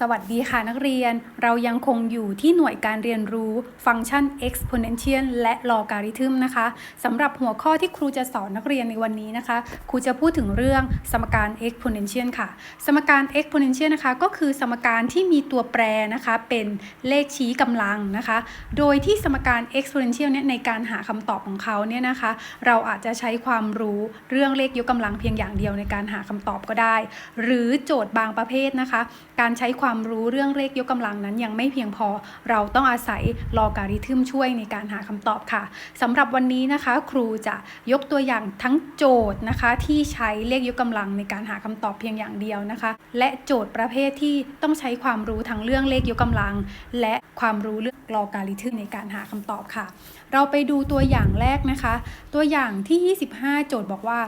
สวัสดีค่ะนักเรียน เรายังคงอยู่ที่หน่วยการเรียนรู้ฟังก์ชัน exponential และ logarithm นะคะสำหรับหัวข้อที่ครูจะสอนนักเรียนในวันนี้นะคะ ครูจะพูดถึงเรื่องสมการ exponential ค่ะ สมการ exponential นะคะ ก็คือสมการที่มีตัวแปรนะคะ เป็นเลขชี้กำลังนะคะ โดยที่สมการ exponential เนี่ยในการหาคำตอบของเขาเนี่ยนะคะ เราอาจจะใช้ความรู้เรื่องเลขยกกำลังเพียงอย่างเดียวในการหาคำตอบก็ได้ หรือโจทย์บางประเภทนะคะ การใช้ความความรู้เรื่องเลขยกกำลังนั้นยังไม่เพียงพอ เราต้องอาศัยลอการิทึมช่วยในการหาคำตอบค่ะสำหรับวันนี้นะคะ ครูจะยกตัวอย่างทั้งโจทย์นะคะ ที่ใช้เลขยกกำลังในการหาคำตอบเพียงอย่างเดียวนะคะ และโจทย์ประเภทที่ต้องใช้ความรู้ทั้งเรื่องเลขยกกำลัง และความรู้เรื่องลอการิทึมในการหาคำตอบค่ะ เราไปดูตัวอย่างแรกนะคะ ตัวอย่างที่ 25 โจทย์บอกว่า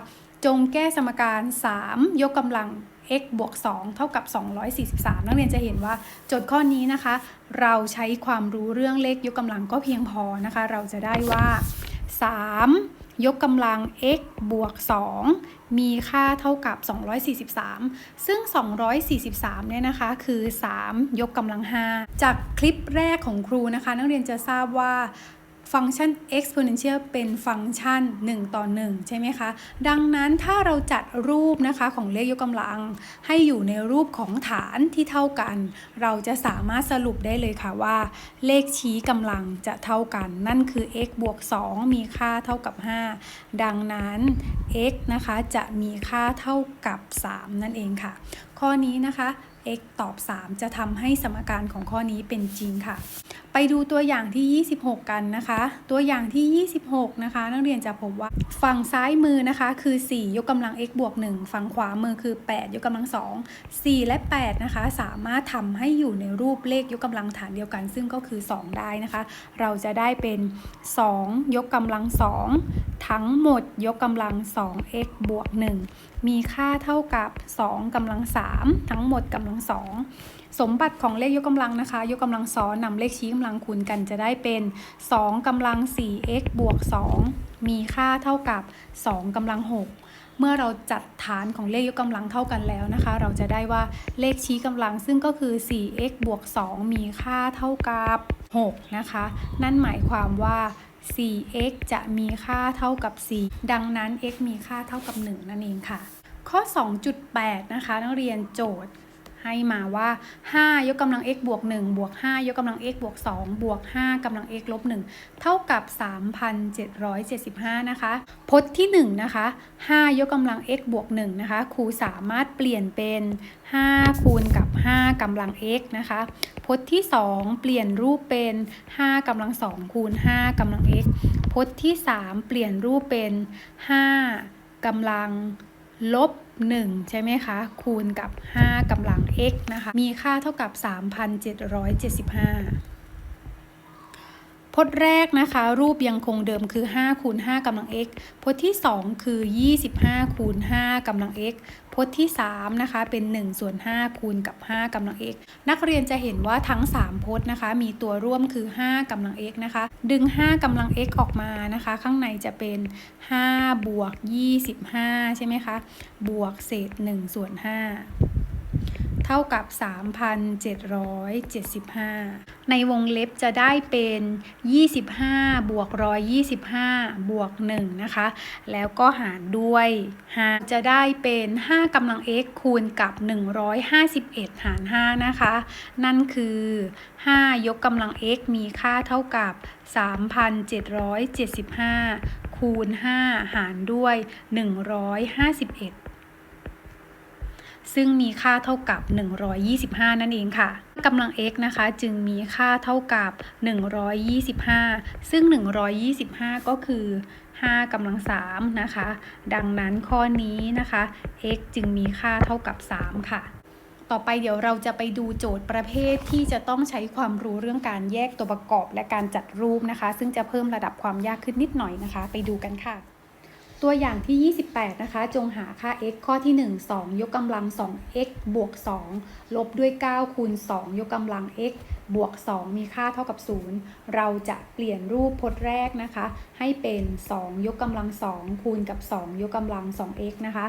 จงแก้สมการ 3 ยกกำลัง x บวก 2 เท่ากับ 243 นักเรียนจะเห็นว่าโจทย์ข้อนี้นะคะ เราใช้ความรู้เรื่องเลขยกกำลังก็เพียงพอนะคะ เราจะได้ว่า 3 ยกกำลัง x บวก 2 มีค่าเท่ากับ 243 ซึ่ง 243 เนี่ยนะคะ คือ 3 ยกกำลัง 5 จากคลิปแรกของครูนะคะ นักเรียนจะทราบว่า ฟังก์ชัน exponential เป็นฟังก์ชัน 1 ต่อ 1 ใช่ไหมคะ ดังนั้นถ้าเราจัดรูปนะคะของเลขยกกำลัง ให้อยู่ในรูปของฐานที่เท่ากัน เราจะสามารถสรุปได้เลยค่ะว่า เลขชี้กำลังจะเท่ากัน นั่นคือ x บวก 2 มีค่าเท่ากับ 5 ดังนั้น x นะคะจะมีค่าเท่ากับ 3 นั่นเองค่ะ ข้อนี้นะคะ x ตอบ 3 จะทำให้สมการของข้อนี้เป็นจริงค่ะ ไปดูตัวอย่างที่ 26 กันนะคะ ตัวอย่างที่ 26 นะคะ นักเรียนจะพบว่า ฝั่งซ้ายมือนะคะ คือ 4 ยกกำลัง x บวก 1 ฝั่งขวามือคือ 8 ยกกำลัง 2 4 และ 8 นะคะ สามารถทำให้อยู่ในรูปเลขยกกำลังฐานเดียวกัน ซึ่งก็คือ 2 ได้นะคะ เราจะได้เป็น 2 ยกกำลัง 2 ทั้งหมดยกกำลัง 2x บวก 1 มีค่าเท่ากับ2กำลัง3ทั้งหมดกำลัง 2 สมบัติของเลขยกกำลังนะคะ ยกกำลังซ้อนนำเลขชี้กำลังคูณกันจะได้เป็น 2กำลัง 4x บวก 2 มีค่าเท่ากับ 2กำลัง 6เมื่อเราจัดฐานของเลขยกกำลังเท่ากันแล้วนะคะ เราจะได้ว่าเลขชี้กำลังซึ่งก็คือ 4x บวก 2 มีค่าเท่ากับ 6 นะคะ นั่นหมายความว่า 4x จะมีค่าเท่ากับ 4 ดังนั้น x มีค่าเท่ากับ 1 นั่นเองค่ะ ข้อ 2.8 นะคะ นักเรียนโจทย์ให้มาว่า 5 ยกกำลัง x บวก 1 บวก 5 ยกกำลัง x บวก 2 บวก 5กำลัง x ลบ 1 เท่ากับ 3,775 นะคะ พจน์ที่ 1 นะคะ 5 ยกกำลัง x บวก 1 นะคะ ครูสามารถเปลี่ยนเป็น 5 คูณกับ 5กำลัง x นะคะ พจน์ที่ 2 เปลี่ยนรูปเป็น 5กำลัง2คูณ5กำลัง x พจน์ที่ 3 เปลี่ยนรูปเป็น 5กำลังลบ1ใช่ไหมคะ คูณกับ 5กำลัง x นะคะ มีค่าเท่ากับ 3,775 จน์แรกนะคะ รูปยังคงเดิมคือ5คูณ5กำลัง x พจน์ที่ 2 คือ 25คูณ5กำลัง x พจน์ที่ 3 นะคะ เป็น1ส่วน5คูณกับ 5กำลัง x นักเรียนจะเห็นว่าทั้ง 3 พจน์นะคะ มีตัวร่วมคือ 5กำลัง x นะคะ ดึง 5กำลัง x ออกมานะคะ ข้างในจะเป็น 5 บวก 25 ใช่ไหมคะ บวกเศษ1ส่วน5 ท่ากับ 3,775 ในวงเล็บจะได้เป็น 25 บวก 125 บวก 1 นะคะ แล้วก็หารด้วย5จะได้เป็น 5กำลัง x คูณกับ 151 หาร 5 นะคะ นั่นคือ 5 ยกกำลัง x มีค่าเท่ากับ 3,775 คูณ 5 หารด้วย 151 ซึ่งมีค่าเท่ากับ 125 นั่นเองค่ะกำลัง x นะคะ จึงมีค่าเท่ากับ 125 ซึ่ง 125 ก็คือ 5กำลัง3นะคะ ดังนั้นข้อนี้นะคะ x จึงมีค่าเท่ากับ 3 ค่ะต่อไปเดี๋ยวเราจะไปดูโจทย์ประเภทที่จะต้องใช้ความรู้เรื่องการแยกตัวประกอบและการจัดรูปนะคะ ซึ่งจะเพิ่มระดับความยากขึ้นนิดหน่อยนะคะ ไปดูกันค่ะ ตัวอย่างที่ 28 นะคะ จงหาค่า x ข้อที่ 1 2 ยกกำลัง 2x บวก 2 ลบด้วย 9 คูณ 2 ยกกำลัง x บวก 2 มีค่าเท่ากับ 0 เราจะเปลี่ยนรูปพจน์แรกนะคะ ให้เป็น 2 ยกกำลัง 2 คูณกับ 2 ยกกำลัง 2x นะคะ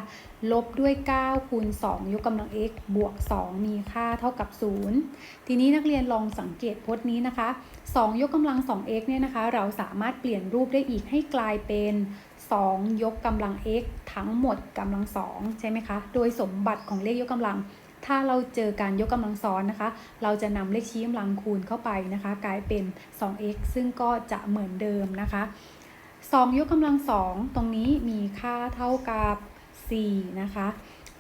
ลบด้วย 9 คูณ 2 ยกกำลัง x บวก 2 มีค่าเท่ากับ 0 ทีนี้นักเรียนลองสังเกตพจน์นี้นะคะ 2 ยกกำลัง 2x เนี่ยนะคะ เราสามารถเปลี่ยนรูปได้อีกให้กลายเป็น 2 ยกกำลัง x ทั้งหมดกำลัง2ใช่ไหมคะ โดยสมบัติของเลขยกกำลัง ถ้าเราเจอการยกกำลังซ้อนนะคะ เราจะนำเลขชี้กำลังคูณเข้าไปนะคะ กลายเป็น 2x ซึ่งก็จะเหมือนเดิมนะคะ 2 ยกกำลัง2ตรงนี้มีค่าเท่ากับ 4 นะคะ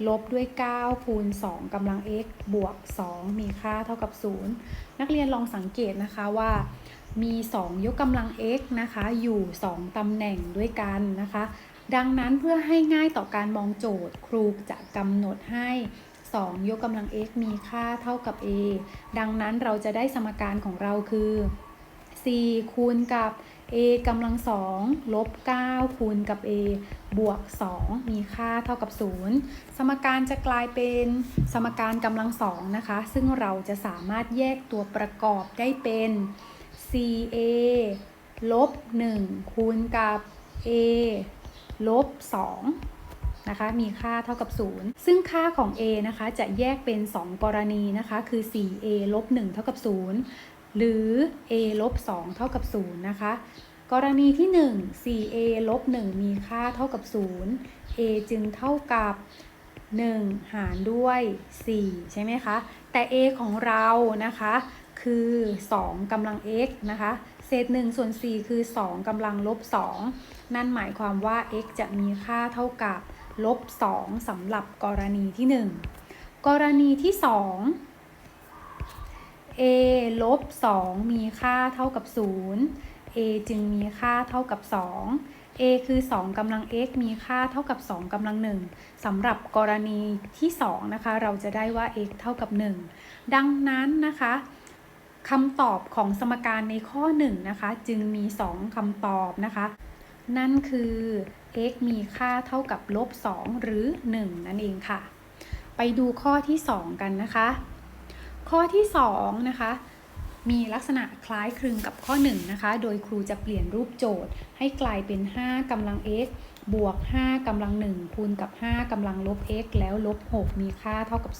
ลบด้วย 9 คูณ 2กำลัง x บวก 2 มีค่าเท่ากับ 0 นักเรียนลองสังเกตนะคะว่า มี 2 ยกกำลัง x นะคะ อยู่ 2ตำแหน่งด้วยกันนะคะ ดังนั้นเพื่อให้ง่ายต่อการมองโจทย์ ครูจะกำหนดให้ 2 ยกกำลัง x มีค่าเท่ากับ a ดังนั้นเราจะได้สมการของเราคือ 4 คูณกับ a กำลัง2ลบ 9 คูณกับ a บวก 2 มีค่าเท่ากับ 0 สมการจะกลายเป็นสมการกำลัง2นะคะ ซึ่งเราจะสามารถแยกตัวประกอบได้เป็น 4a ลบ1คูณกับ a ลบ2นะคะ มีค่าเท่ากับ 0 ซึ่งค่าของ a นะคะจะแยกเป็น 2 กรณีนะคะ คือ 4a ลบ1เท่ากับ 0 หรือ a ลบ2เท่ากับ 0 นะคะ กรณีที่ 1 4a ลบ1มีค่าเท่ากับ 0 a จึงเท่ากับ 1 หารด้วย 4 ใช่ไหมคะ แต่ a ของเรานะคะ คือ 2กำลัง x นะคะ เศษ1ส่วน 4 คือ 2กำลังลบ 2 นั่นหมายความว่า x จะมีค่าเท่ากับลบ 2สำหรับกรณีที่ 1 กรณีที่ 2 a ลบ 2 มีค่าเท่ากับ 0 a จึงมีค่าเท่ากับ 2 a คือ 2กำลัง x มีค่าเท่ากับ 2กำลัง 1สำหรับกรณีที่ 2 นะคะ เราจะได้ว่า x เท่ากับ 1 ดังนั้นนะคะ คำตอบของสมการในข้อ1นะคะจึงมี 2คำตอบนะคะ นั่นคือ x มีค่าเท่ากับลบ 2 หรือ 1 นั่นเองค่ะ ไปดูข้อที่ 2 กันนะคะ ข้อที่2นะคะมีลักษณะคล้ายคลึงกับข้อ 1 นะคะ โดยครูจะเปลี่ยนรูปโจทย์ ให้กลายเป็น 5กำลัง x บวก 5กำลัง 1 คูณกับ 5กำลังลบ x แล้วลบ 6 มีค่าเท่ากับ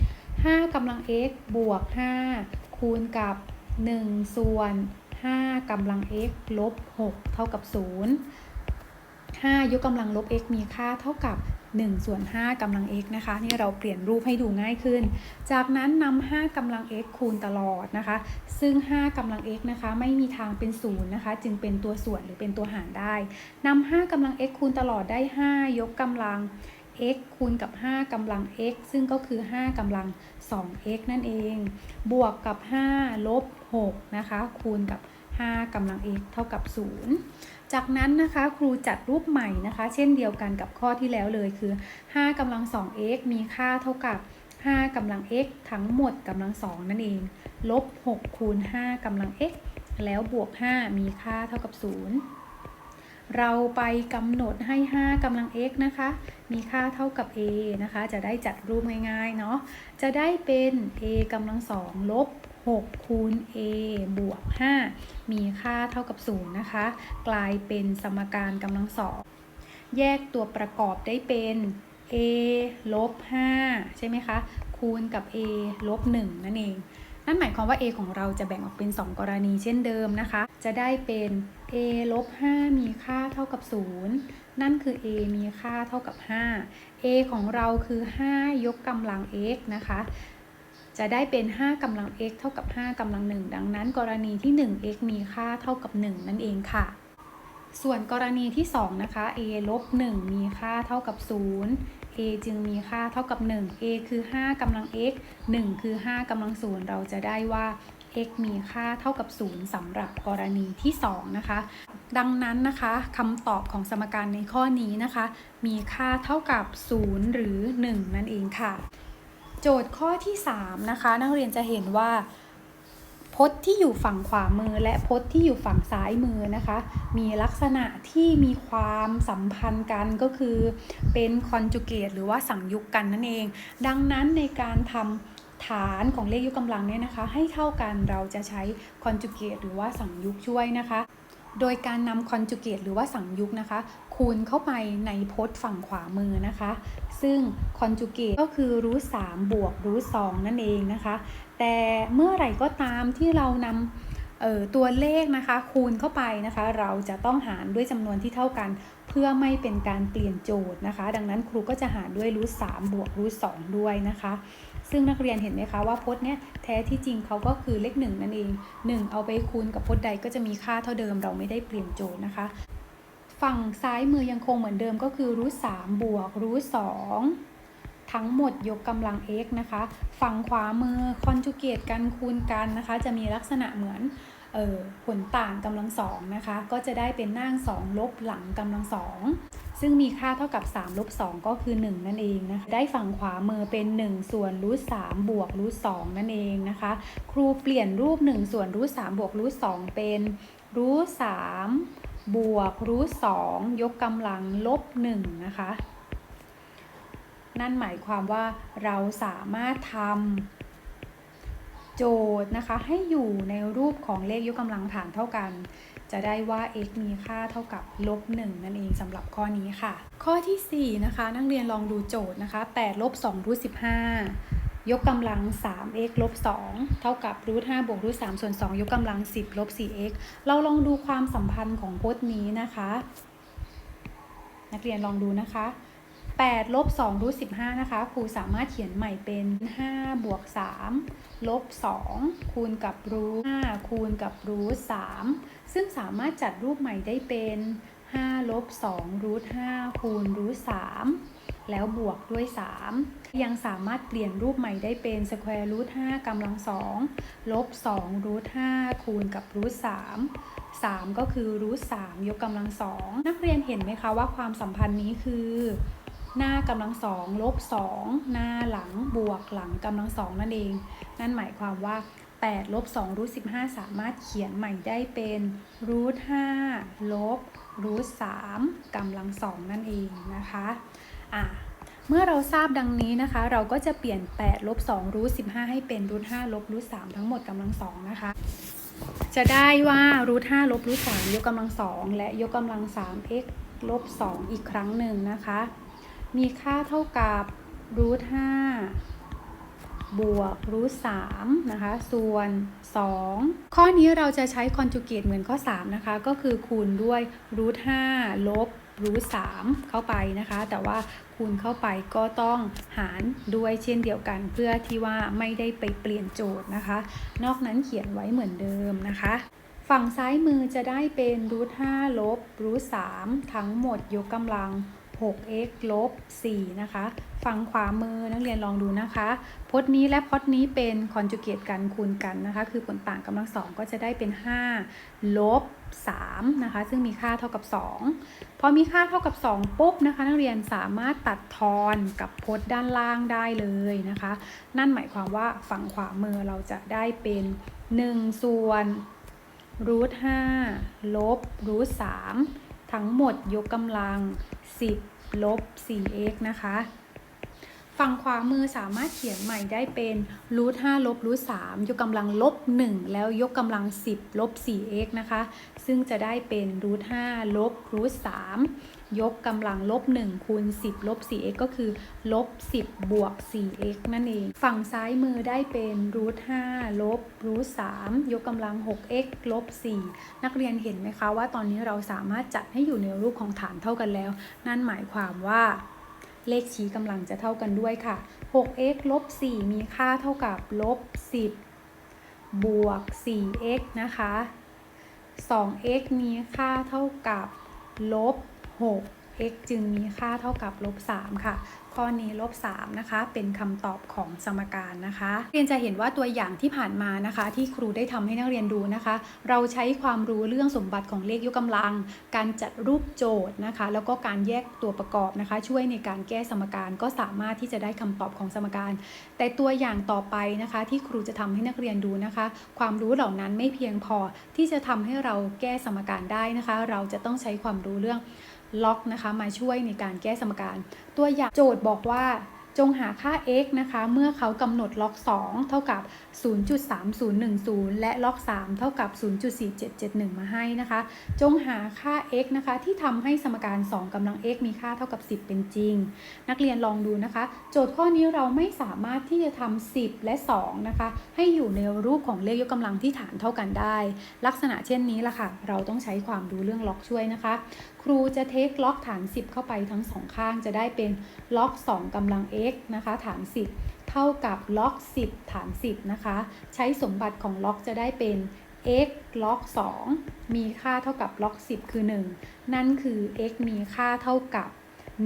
0 5กำลัง x บวก 5 คูณกับ 1 ส่วน 5กำลัง x ลบ 6 เท่ากับ 0 5 ยกกำลังลบ x มีค่าเท่ากับ1ส่วน5กำลัง x นะคะ นี่เราเปลี่ยนรูปให้ดูง่ายขึ้น จากนั้นนำ5กำลัง x คูณตลอดนะคะ ซึ่ง 5กำลัง x นะคะ ไม่มีทางเป็น0นะคะ จึงเป็นตัวส่วนหรือเป็นตัวหารได้นำ5กำลัง x คูณตลอดได้ 5 ยกกำลัง x คูณกับ 5กำลัง x ซึ่งก็คือ 5กำลัง 2x นั่นเอง บวกกับ 5 ลบ 6 นะคะ คูณกับ 5กำลัง x เท่ากับ 0 จากนั้นนะคะ ครูจัดรูปใหม่นะคะ เช่นเดียวกันกับข้อที่แล้วเลยคือ 5กำลัง 2x มีค่าเท่ากับ 5กำลัง x ทั้งหมดกำลัง 2 นั่นเอง ลบ 6 คูณ 5กำลัง x แล้วบวก 5 มีค่าเท่ากับ 0 เราไปกำหนดให้ 5กำลัง x นะคะ มีค่าเท่ากับ a นะคะ จะได้จัดรูปง่ายๆเนาะ จะได้เป็น a กำลัง2ลบ6คูณ a บวก 5 มีค่าเท่ากับ 0 นะคะ กลายเป็นสมการกำลังสองแยกตัวประกอบได้เป็น a ลบ 5 ใช่ไหมคะ คูณกับ a ลบ 1 นั่นเอง นั่นหมายความว่า a ของเราจะแบ่งออกเป็น 2 กรณีเช่นเดิมนะคะ จะได้เป็น a ลบ 5 มีค่าเท่ากับ 0 นั่นคือ a มีค่าเท่ากับ 5 a ของเราคือ 5 ยกกำลัง x นะคะ จะได้เป็น 5กำลัง x เท่ากับ 5กำลัง 1 ดังนั้น กรณีที่ 1 x มีค่าเท่ากับ 1 นั่นเองค่ะ ส่วนกรณีที่ 2 นะคะ a ลบ 1 มีค่าเท่ากับ 0 a จึงมีค่าเท่ากับ 1 a คือ 5กำลัง x 1 คือ 5กำลัง 0 เราจะได้ว่า x มีค่าเท่ากับ 0สำหรับกรณีที่ 2 นะคะ ดังนั้นนะคะคำตอบของสมการในข้อนี้นะคะ มีค่าเท่ากับ 0 หรือ 1 นั่นเองค่ะ โจทย์ข้อที่ 3 นะคะ นักเรียนจะเห็นว่าพจน์ที่อยู่ฝั่งขวามือและพจน์ที่อยู่ฝั่งซ้ายมือนะคะ มีลักษณะที่มีความสัมพันธ์กันก็คือเป็นคอนจูเกตหรือว่าสังยุกกันนั่นเอง ดังนั้นในการทำ ฐานของเลขยกกำลังเนี่ยนะคะ ให้เท่ากันเราจะใช้คอนจูเกตหรือว่าสังยุกช่วยนะคะ โดยการนำคอนจูเกตหรือว่าสังยุกนะคะ คูณเข้าไปในพจน์ฝั่งขวามือนะคะ ซึ่งคอนจูเกตก็คือรูท3บวกรูท2นั่นเองนะคะ แต่เมื่อไหร่ก็ตามที่เรานำ เออตัวเลขนะคะคูณเข้าไปนะคะ เราจะต้องหารด้วยจำนวนที่เท่ากัน เพื่อไม่เป็นการเปลี่ยนโจทย์นะคะ ดังนั้นครูก็จะหารด้วยรูท3บวกรูท2ด้วยนะคะ ซึ่งนักเรียนเห็นไหมคะว่าพจน์เนี้ยแท้ที่จริงเขาก็คือเลข1นั่นเอง1เอาไปคูณกับพจน์ใดก็จะมีค่าเท่าเดิมเราไม่ได้เปลี่ยนโจทย์นะคะ ฝั่งซ้ายมือยังคงเหมือนเดิมก็คือรูท3บวกรูท2 ทั้งหมดยกกำลัง x นะคะ ฝั่งขวามือคอนจูเกตกันคูณกันนะคะ จะมีลักษณะเหมือนเออผลต่างกำลังสองนะคะ ก็จะได้เป็นหน้างลบหลังกำลังสองซึ่งมีค่าเท่ากับ3ลบ2ก็คือ 1 นั่นเองนะคะได้ฝั่งขวามือเป็น 1 ส่วนรูท3บวกรูท2นั่นเองนะคะ ครูเปลี่ยนรูป 1 ส่วนรูท3บวกรูท2เป็นรูท3บวกรูท2ยกกำลังลบ1นะคะ นั่นหมายความว่าเราสามารถทำโจทย์นะคะให้อยู่ในรูปของเลขยกกำลังฐานเท่ากัน จะได้ว่า x มีค่าเท่ากับลบ1นั่นเองสำหรับข้อนี้ค่ะ ข้อทีสี่ 4 นะคะ นักเรียนลองดูโจทย์นะคะ8ลบ2รูท15 ยกกำลัง 3x ลบ2เท่ากับรูท5บวกรูท3ส่วน 2 ยกกำลัง 10 ลบ 4x เราลองดูความสัมพันธ์ของพจน์นี้นะคะ นักเรียนลองดูนะคะ 8ลบ2รูท15 นะคะ ครูสามารถเขียนใหม่เป็น 5 บวก 3 ลบ 2 คูณกับรูท5คูณกับรูท3ซึ่งสามารถจัดรูปใหม่ได้เป็น 5 ลบ2รูท5คูณรูท3แล้วบวกด้วย 3 ยังสามารถเปลี่ยนรูปใหม่ได้เป็นสแควร์รูท5กำลัง2ลบ2รูท5คูณกับรูท3 3 ก็คือรูท3ยกกำลังสองนักเรียนเห็นไหมคะว่าความสัมพันธ์นี้คือ หน้ากำลังสองลบสองหน้าหลังบวกหลังกำลังสองนั่นเอง นั่นหมายความว่า8ลบ2รูท15 สามารถเขียนใหม่ได้เป็นรูท5ลบรูท3กำลังสองนั่นเองนะคะอะเมื่อเราทราบดังนี้นะคะ เราก็จะเปลี่ยน8ลบ2รูท15 ให้เป็นรูท5ลบรูท3ทั้งหมดกำลังสองนะคะ จะได้ว่ารูท5ลบรูท3ยกกำลังสองและยกกำลัง 3x ลบ2อีกครั้งหนึ่งนะคะ มีค่าเท่ากับรูท5บวกรูท3นะคะ ส่วน 2 ข้อนี้เราจะใช้คอนจูเกตเหมือนข้อ 3 นะคะ ก็คือคูณด้วยรูท5ลบรูท3เข้าไปนะคะ แต่ว่าคูณเข้าไปก็ต้องหารด้วยเช่นเดียวกัน เพื่อที่ว่าไม่ได้ไปเปลี่ยนโจทย์นะคะ นอกนั้นเขียนไว้เหมือนเดิมนะคะ ฝั่งซ้ายมือจะได้เป็นรูท5ลบรูท3ทั้งหมดยกกำลัง 6x ลบ4นะคะ ฝั่งขวามือนักเรียนลองดูนะคะ พจน์นี้และพจน์นี้เป็นคอนจูเกตกันคูณกันนะคะ คือผลต่างกำลังสองก็จะได้เป็น 5 ลบ3นะคะ ซึ่งมีค่าเท่ากับ 2 พอมีค่าเท่ากับ 2 ปุ๊บนะคะ นักเรียนสามารถตัดทอนกับพจน์ด้านล่างได้เลยนะคะ นั่นหมายความว่าฝั่งขวามือเราจะได้เป็น 1 ส่วนรูท5ลบรูท3 ทั้งหมดยกกำลัง 10 ลบ 4x นะคะ ฝั่งขวามือสามารถเขียนใหม่ได้เป็นรูท5ลบรูท3ยกกำลังลบ 1 แล้วยกกำลัง 10 ลบ 4x นะคะ ซึ่งจะได้เป็นรูท5ลบรูท3 ยกกำลังลบ1คูณ10ลบ 4x ก็คือลบ 10 บวก 4x นั่นเอง ฝั่งซ้ายมือได้เป็นรูท5ลบรูท3ยกกำลัง 6x ลบ 4 นักเรียนเห็นไหมคะว่าตอนนี้เราสามารถจัดให้อยู่ในรูปของฐานเท่ากันแล้ว นั่นหมายความว่าเลขชี้กำลังจะเท่ากันด้วยค่ะ 6x ลบ 4 มีค่าเท่ากับลบ 10 บวก 4x นะคะ 2x มีค่าเท่ากับลบ 6 x จึงมีค่าเท่ากับลบ3ค่ะข้อนี้ลบ3นะคะเป็นคำตอบของสมการนะคะเรียนจะเห็นว่าตัวอย่างที่ผ่านมานะคะ ที่ครูได้ทำให้นักเรียนดูนะคะ เราใช้ความรู้เรื่องสมบัติของเลขยกกำลัง การจัดรูปโจทย์นะคะ แล้วก็การแยกตัวประกอบนะคะ ช่วยในการแก้สมการก็สามารถที่จะได้คำตอบของสมการ แต่ตัวอย่างต่อไปนะคะ ที่ครูจะทำให้นักเรียนดูนะคะ ความรู้เหล่านั้นไม่เพียงพอที่จะทำให้เราแก้สมการได้นะคะ เราจะต้องใช้ความรู้เรื่อง ล็อกนะคะ มาช่วยในการแก้สมการ ตัวอย่างโจทย์บอกว่าจงหาค่า x นะคะ เมื่อเขากำหนดล็อก 2 เท่ากับ 0.3010 และล็อก 3 เท่ากับ 0.4771 มาให้นะคะ จงหาค่า x นะคะ ที่ทำให้สมการ 2กำลัง x มีค่าเท่ากับ 10 เป็นจริง นักเรียนลองดูนะคะ โจทย์ข้อนี้เราไม่สามารถที่จะทำ10 และ 2 นะคะ ให้อยู่ในรูปของเลขยกกำลังที่ฐานเท่ากันได้ ลักษณะเช่นนี้ล่ะค่ะ เราต้องใช้ความรู้เรื่องล็อกช่วยนะคะ ครูจะเทคล็อกฐาน 10 เข้าไปทั้งสองข้างจะได้เป็นล็อก 2กำลัง x นะคะ ฐาน 10 เท่ากับล็อก 10 ฐาน 10 นะคะ ใช้สมบัติของล็อกจะได้เป็น x ล็อก 2 มีค่าเท่ากับล็อก 10 คือ 1 นั่นคือ x มีค่าเท่ากับ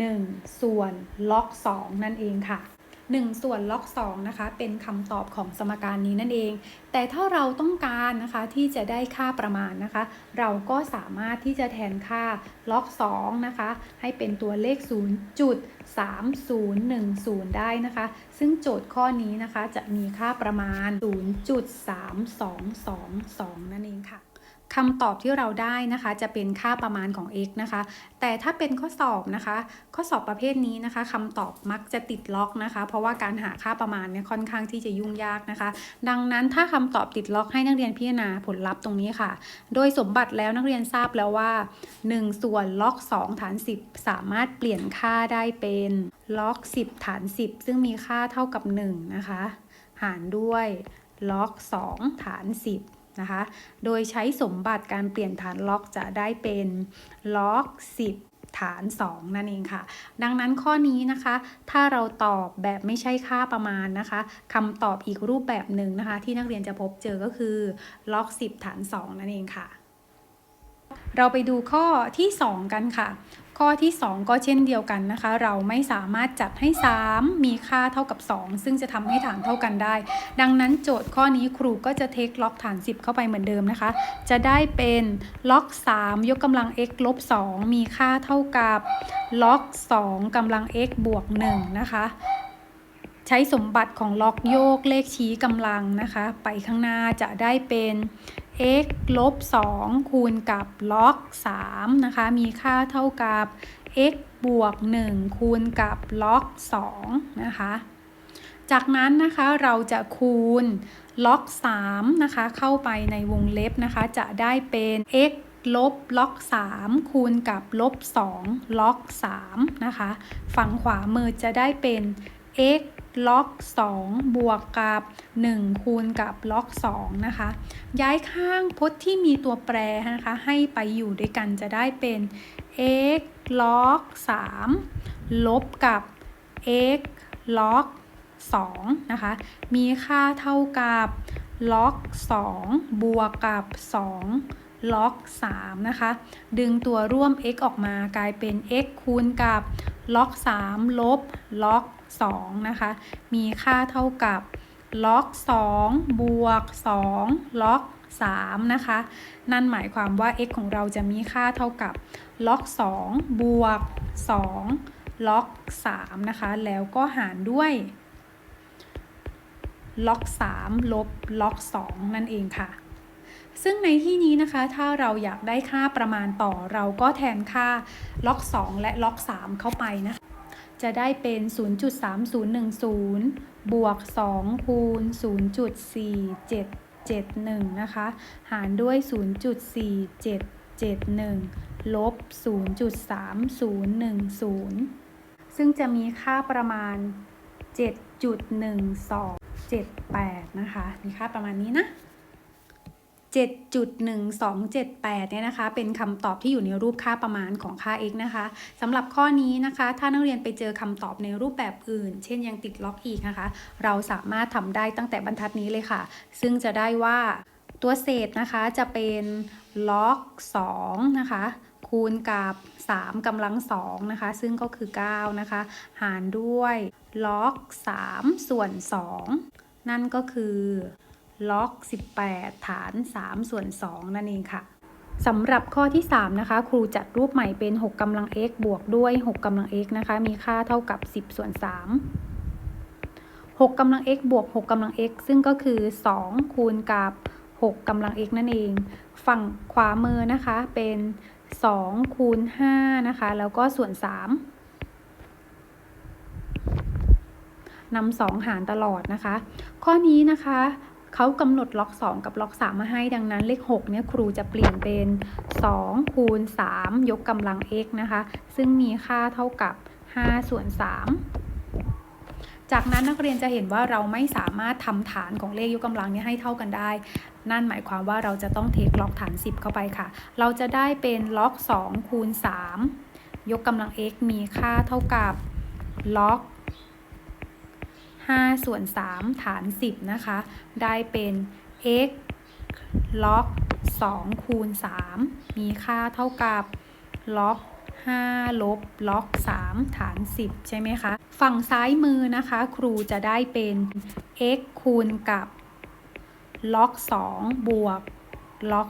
1 ส่วนล็อก 2 นั่นเองค่ะ 1 ส่วนล็อก2นะคะเป็นคำตอบของสมการนี้นั่นเอง แต่ถ้าเราต้องการนะคะที่จะได้ค่าประมาณนะคะ เราก็สามารถที่จะแทนค่าล็อก2นะคะให้เป็นตัวเลข 0.3010 ได้นะคะ ซึ่งโจทย์ข้อนี้นะคะจะมีค่าประมาณ 0.3222 นั่นเองค่ะ คำตอบที่เราได้นะคะ จะเป็นค่าประมาณของ x นะคะ แต่ถ้าเป็นข้อสอบนะคะ ข้อสอบประเภทนี้นะคะคำตอบมักจะติดล็อกนะคะ เพราะว่าการหาค่าประมาณเนี่ยค่อนข้างที่จะยุ่งยากนะคะ ดังนั้นถ้าคำตอบติดล็อกให้นักเรียนพิจารณาผลลัพธ์ตรงนี้ค่ะ โดยสมบัติแล้วนักเรียนทราบแล้วว่า 1 ส่วนล็อก 2 ฐาน 10 สามารถเปลี่ยนค่าได้เป็นล็อก 10 ฐาน 10 ซึ่งมีค่าเท่ากับ 1 นะคะ หารด้วยล็อก 2 ฐาน 10 นะคะ โดยใช้สมบัติการเปลี่ยนฐานล็อกจะได้เป็นล็อก 10ฐาน 2 นั่นเองค่ะ ดังนั้นข้อนี้นะคะ ถ้าเราตอบแบบไม่ใช่ค่าประมาณนะคะคำตอบอีกรูปแบบหนึ่งนะคะ ที่นักเรียนจะพบเจอก็คือล็อก 10 ฐาน 2 นั่นเองค่ะ เราไปดูข้อที่ 2 กันค่ะ ข้อที่ 2 ก็เช่นเดียวกันนะคะ เราไม่สามารถจัดให้ 3 มีค่าเท่ากับ 2 ซึ่งจะทำให้ฐานเท่ากันได้ ดังนั้นโจทย์ข้อนี้ครูก็จะเทคล็อกฐาน 10 เข้าไปเหมือนเดิมนะคะ จะได้เป็นล็อก 3 ยกกำลัง x ลบ 2 มีค่าเท่ากับล็อก 2กำลัง x บวก 1 นะคะใช้สมบัติของล็อกโยกเลขชี้กำลังนะคะ ไปข้างหน้าจะได้เป็น x ลบ 2 คูณกับล็อก 3 นะคะ มีค่าเท่ากับ x บวก 1 คูณกับล็อก 2 นะคะ จากนั้นนะคะเราจะคูณล็อก 3 นะคะ เข้าไปในวงเล็บนะคะ จะได้เป็น x ลบล็อก 3 คูณกับลบ 2 ล็อก 3 นะคะ ฝั่งขวามือจะได้เป็น x ล็อก2 บวกกับ 1 คูณกับล็อก2นะคะ ย้ายข้างพจน์ที่มีตัวแปรนะคะให้ไปอยู่ด้วยกันจะได้เป็น x ล็อก3ลบกับ x ล็อก2นะคะ มีค่าเท่ากับล็อก 2 บวกกับ 2 ล็อก 3 นะคะ ดึงตัวร่วม x ออกมากลายเป็น x คูณกับ ล็อก 3 ลบล็อก 2 นะคะ มีค่าเท่ากับล็อก 2 บวก 2 ล็อก 3 นะคะ นั่นหมายความว่า x ของเราจะมีค่าเท่ากับล็อก 2 บวก 2 ล็อก 3 นะคะ แล้วก็หารด้วยล็อก 3 ลบล็อก 2 นั่นเองค่ะ ซึ่งในที่นี้นะคะถ้าเราอยากได้ค่าประมาณต่อเราก็แทนค่าล็อก 2 และล็อก 3 เข้าไปนะคะจะได้เป็น 0.3010 บวก 2 คูณ 0.4771 นะคะ หารด้วย 0.4771 ลบ 0.3010 ซึ่งจะมีค่าประมาณ 7.1278 นะคะ มีค่าประมาณนี้นะ 7.1278 เนี่ยนะคะ เป็นคำตอบที่อยู่ในรูปค่าประมาณของค่า x นะคะสำหรับข้อนี้นะคะ ถ้านักเรียนไปเจอคำตอบในรูปแบบอื่น เช่นยังติดล็อกอีกนะคะ เราสามารถทำได้ตั้งแต่บรรทัดนี้เลยค่ะ ซึ่งจะได้ว่าตัวเศษนะคะจะเป็นล็อก2นะคะ คูณกับ 3กำลัง2นะคะ ซึ่งก็คือ 9 นะคะ หารด้วยล็อก 3 ส่วน 2 นั่นก็คือ ล็อก 18 ฐาน 3 ส่วน 2 นั่นเองค่ะสำหรับข้อที่ 3 นะคะ ครูจัดรูปใหม่เป็น 6กำลัง x บวกด้วย 6กำลัง x นะคะ มีค่าเท่ากับ 10 ส่วน 3 6กำลัง x บวก 6กำลัง x ซึ่งก็คือ 2 คูณกับ 6กำลัง x นั่นเอง ฝั่งขวามือนะคะเป็น 2 คูณ 5 นะคะ แล้วก็ส่วน 3นำสองหารตลอดนะคะ ข้อนี้นะคะ เขากำหนดล็อก 2 กับล็อก 3 มาให้ดังนั้นเลข6เนี่ยครูจะเปลี่ยนเป็น 2 คูณ 3 ยกกำลัง x นะคะ ซึ่งมีค่าเท่ากับ 5 ส่วน 3จากนั้นนักเรียนจะเห็นว่าเราไม่สามารถทำฐานของเลขยกกำลังนี้ให้เท่ากันได้ นั่นหมายความว่าเราจะต้องเทคล็อกฐาน 10 เข้าไปค่ะ เราจะได้เป็นล็อก 2 คูณ 3 ยกกำลัง x มีค่าเท่ากับล็อก 5 ส่วน 3 ฐาน 10 นะคะ ได้เป็น x ล็อก 2 คูณ 3 มีค่าเท่ากับล็อก5ลบล็อก 3 ฐาน 10 ใช่ไหมคะ ฝั่งซ้ายมือนะคะ ครูจะได้เป็น x คูณกับล็อก 2 บวกล็อก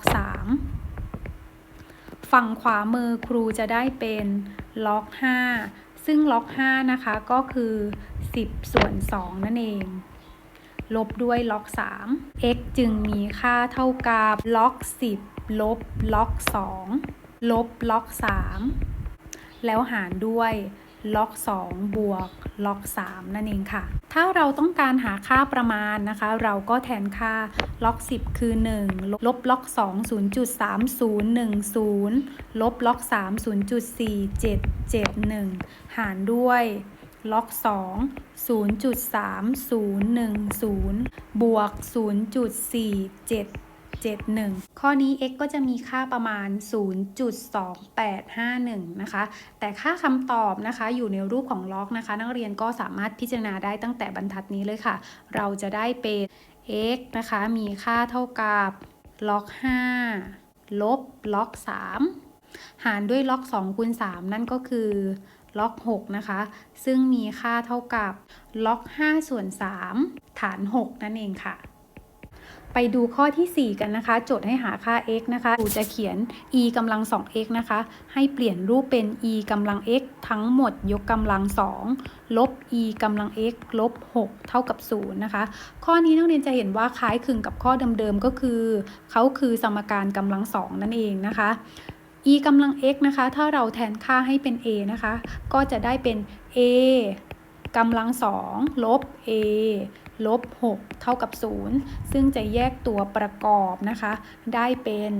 3 ฝั่งขวามือครูจะได้เป็นล็อก 5 ซึ่งล็อก 5 นะคะก็คือ 10 ส่วน 2 นั่นเอง ลบด้วยล็อก 3 x จึงมีค่าเท่ากับล็อก 10 ลบล็อก 2 ลบล็อก 3 แล้วหารด้วย ล็อก 2 บวกล็อก 3 นั่นเองค่ะ ถ้าเราต้องการหาค่าประมาณนะคะ เราก็แทนค่าล็อก 10 คือ 1 ลบล็อก 2 0.3010 ลบล็อก 3 0.4771 หารด้วยล็อก 2 0.3010 บวก 0.470 0.71 ข้อนี้ x ก็จะมีค่าประมาณ 0.2851 นะคะ แต่ค่าคำตอบนะคะอยู่ในรูปของล็อกนะคะ นักเรียนก็สามารถพิจารณาได้ตั้งแต่บรรทัดนี้เลยค่ะ เราจะได้เป็น x นะคะ มีค่าเท่ากับล็อก 5 ลบล็อก 3 หารด้วยล็อก 2 คูณ 3 นั่นก็คือล็อก 6 นะคะ ซึ่งมีค่าเท่ากับล็อก 5 ส่วน 3 ฐาน 6 นั่นเองค่ะ ไปดูข้อที่ 4 กันนะคะ โจทย์ให้หาค่า x นะคะครูจะเขียน e กำลัง 2x นะคะ ให้เปลี่ยนรูปเป็น e กำลัง x ทั้งหมดยกกำลัง 2 ลบ e กำลัง x ลบ 6 เท่ากับ0นะคะ ข้อนี้นักเรียนจะเห็นว่าคล้ายคลึงกับข้อเดิมๆ ก็คือ เขาคือสมการกำลัง 2 นั่นเองนะคะ e กำลัง x นะคะ ถ้าเราแทนค่าให้เป็น a นะคะ ก็จะได้เป็น a กำลัง 2 ลบ a ลบ 6 เท่ากับ 0 ซึ่งจะแยกตัวประกอบนะคะ ได้เป็น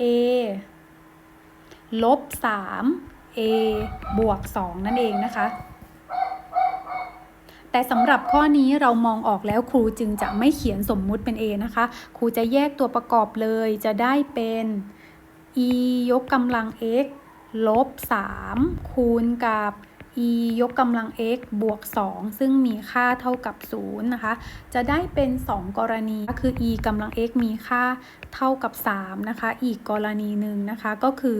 a ลบ 3 a บวก 2 นั่นเองนะคะ แต่สำหรับข้อนี้เรามองออกแล้วครูจึงจะไม่เขียนสมมุติเป็น a นะคะ ครูจะแยกตัวประกอบเลยจะได้เป็น e ยกกำลัง x ลบ 3 คูณกับ e ยกกำลัง x บวก 2 ซึ่งมีค่าเท่ากับ 0 นะคะ จะได้เป็น 2 กรณีก็คือ e กำลัง x มีค่าเท่ากับ 3 นะคะ อีกกรณีหนึ่งนะคะ ก็คือ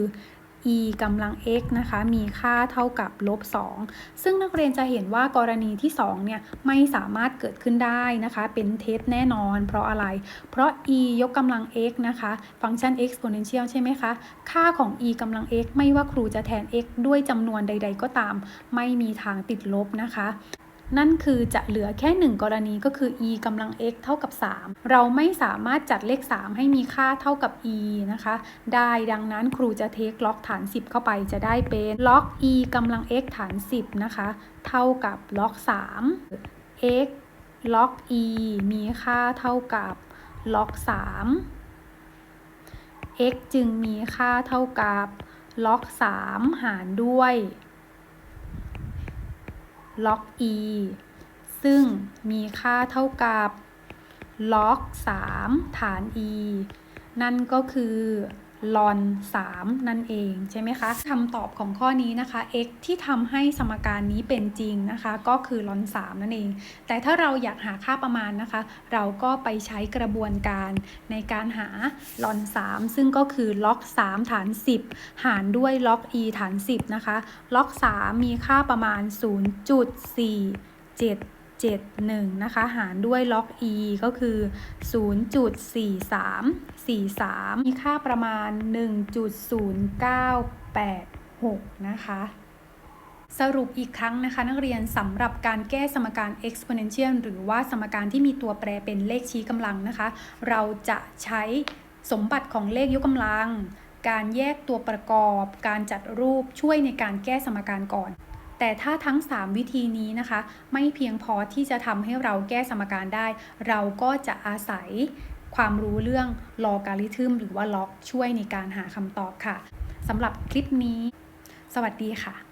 e กำลัง x นะคะ มีค่าเท่ากับลบ 2 ซึ่งนักเรียนจะเห็นว่ากรณีที่ 2 เนี่ย ไม่สามารถเกิดขึ้นได้นะคะ เป็นเท็จแน่นอน เพราะอะไร เพราะ e ยกกำลัง x นะคะ ฟังก์ชัน exponential ใช่ไหมคะ ค่าของ e กำลัง x ไม่ว่าครูจะแทน x ด้วยจำนวนใด ๆ ก็ตาม ไม่มีทางติดลบนะคะ นั่นคือจะเหลือแค่ 1 กรณีก็คือ e กำลัง x เท่ากับ 3 เราไม่สามารถจัดเลข 3 ให้มีค่าเท่ากับ e นะคะ ได้ดังนั้นครูจะเทคล็อกฐาน 10 เข้าไปจะได้เป็นล็อก e กำลัง x ฐาน 10 นะคะ เท่ากับล็อก 3 x ล็อก e มีค่าเท่ากับล็อก 3 x จึงมีค่าเท่ากับล็อก 3 หารด้วย ล็อก e ซึ่งมีค่าเท่ากับล็อก 3 ฐาน e นั่นก็คือ ลอน 3 นั่นเองใช่ไหมคะคำตอบของข้อนี้นะคะ x ที่ทำให้สมการนี้เป็นจริงนะคะ ก็คือลอน 3 นั่นเอง แต่ถ้าเราอยากหาค่าประมาณนะคะ เราก็ไปใช้กระบวนการในการหาลอน 3 ซึ่งก็คือล็อก3ฐาน 10 หารด้วยล็อก e ฐาน 10 นะคะ ล็อก 3 มีค่าประมาณ 0.47 71 นะคะ หารด้วยล็อก e ก็คือ 0.4343 มีค่าประมาณ 1.0986 นะคะ สรุปอีกครั้งนะคะ นักเรียนสำหรับการแก้สมการ exponential หรือว่าสมการที่มีตัวแปรเป็นเลขชี้กำลังนะคะ เราจะใช้สมบัติของเลขยกกำลัง การแยกตัวประกอบ การจัดรูปช่วยในการแก้สมการก่อน แต่ถ้าทั้ง 3 วิธีนี้นะคะ ไม่เพียงพอที่จะทำให้เราแก้สมการได้ เราก็จะอาศัยความรู้เรื่องลอการิทึมหรือว่าล็อกช่วยในการหาคำตอบค่ะสำหรับคลิปนี้ สวัสดีค่ะ